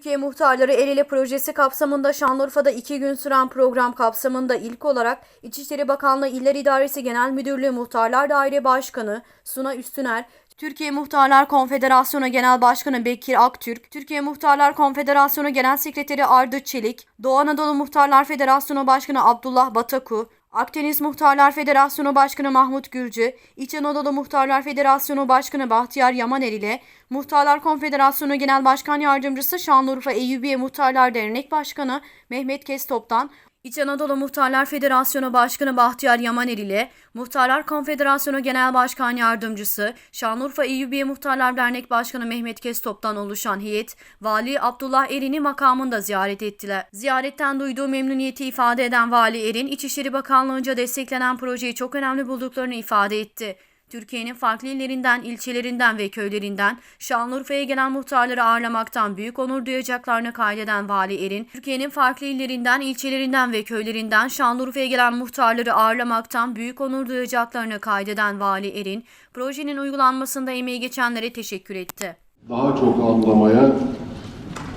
Türkiye Muhtarları El projesi kapsamında Şanlıurfa'da iki gün süren program kapsamında ilk olarak İçişleri Bakanlığı İller İdaresi Genel Müdürlüğü Muhtarlar Daire Başkanı Suna Üstüner, Türkiye Muhtarlar Konfederasyonu Genel Başkanı Bekir Aktürk, Türkiye Muhtarlar Konfederasyonu Genel Sekreteri Ardı Çelik, Doğu Anadolu Muhtarlar Federasyonu Başkanı Abdullah Bataku, Akdeniz Muhtarlar Federasyonu Başkanı Mahmut Gürcü, İç Anadolu Muhtarlar Federasyonu Başkanı Bahtiyar Yamaner ile Muhtarlar Konfederasyonu Genel Başkan Yardımcısı Şanlıurfa Eyyubiye Muhtarlar Dernek Başkanı Mehmet Kestop'tan İç Anadolu Muhtarlar Federasyonu Başkanı Bahtiyar Yamaner ile Muhtarlar Konfederasyonu Genel Başkan Yardımcısı Şanlıurfa Eyyubiye Muhtarlar Dernek Başkanı Mehmet Kestop'tan oluşan heyet, Vali Abdullah Erin'i makamında ziyaret ettiler. Ziyaretten duyduğu memnuniyeti ifade eden Vali Erin, İçişleri Bakanlığı'nca desteklenen projeyi çok önemli bulduklarını ifade etti. Türkiye'nin farklı illerinden, ilçelerinden ve köylerinden Şanlıurfa'ya gelen muhtarları ağırlamaktan büyük onur duyacaklarını kaydeden Vali Erin, Türkiye'nin farklı illerinden, ilçelerinden ve köylerinden Şanlıurfa'ya gelen muhtarları ağırlamaktan büyük onur duyacaklarını kaydeden Vali Erin, projenin uygulanmasında emeği geçenlere teşekkür etti. daha çok anlamaya,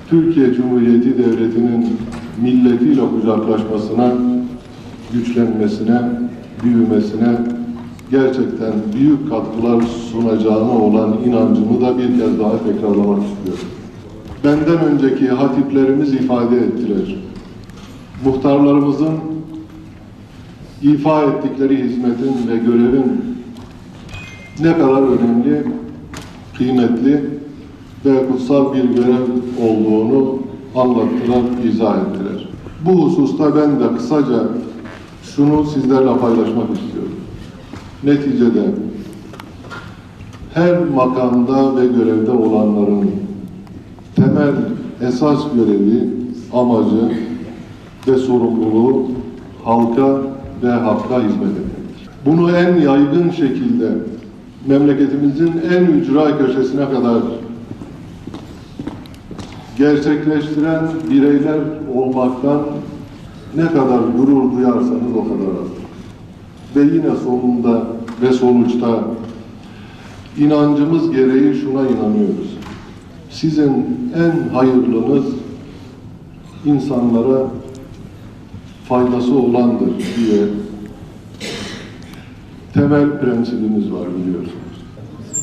Türkiye Cumhuriyeti Devleti'nin milletiyle kucaklaşmasına, güçlenmesine, büyümesine gerçekten büyük katkılar sunacağına olan inancımı da bir kez daha tekrarlamak istiyorum. Benden önceki hatiplerimiz ifade ettiler. Muhtarlarımızın ifa ettikleri hizmetin ve görevin ne kadar önemli, kıymetli ve kutsal bir görev olduğunu anlattılar, izah ettiler. Bu hususta ben de kısaca şunu sizlerle paylaşmak istiyorum. Neticede her makamda ve görevde olanların temel esas görevi, amacı ve sorumluluğu halka ve hakka hizmet etmektir. Bunu en yaygın şekilde memleketimizin en ücra köşesine kadar gerçekleştiren bireyler olmaktan ne kadar gurur duyarsanız o kadar azdır. Ve yine sonunda ve sonuçta inancımız gereği şuna inanıyoruz. Sizin en hayırlınız insanlara faydası olandır diye temel prensibimiz var biliyorsunuz.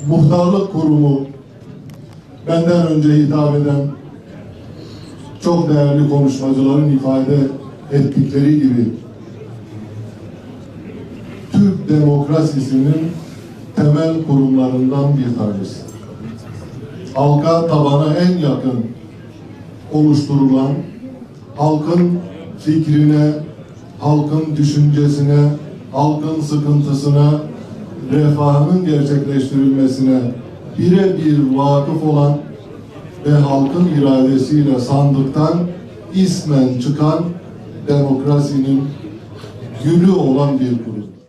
muhtarlık kurumu benden önce hitap eden çok değerli konuşmacıların ifade ettikleri gibi demokrasisinin temel kurumlarından bir tanesi. Halka tabana en yakın oluşturulan halkın fikrine, halkın düşüncesine, halkın sıkıntısına, refahının gerçekleştirilmesine birebir vakıf olan ve halkın iradesiyle sandıktan ismen çıkan demokrasinin gülü olan bir kurum.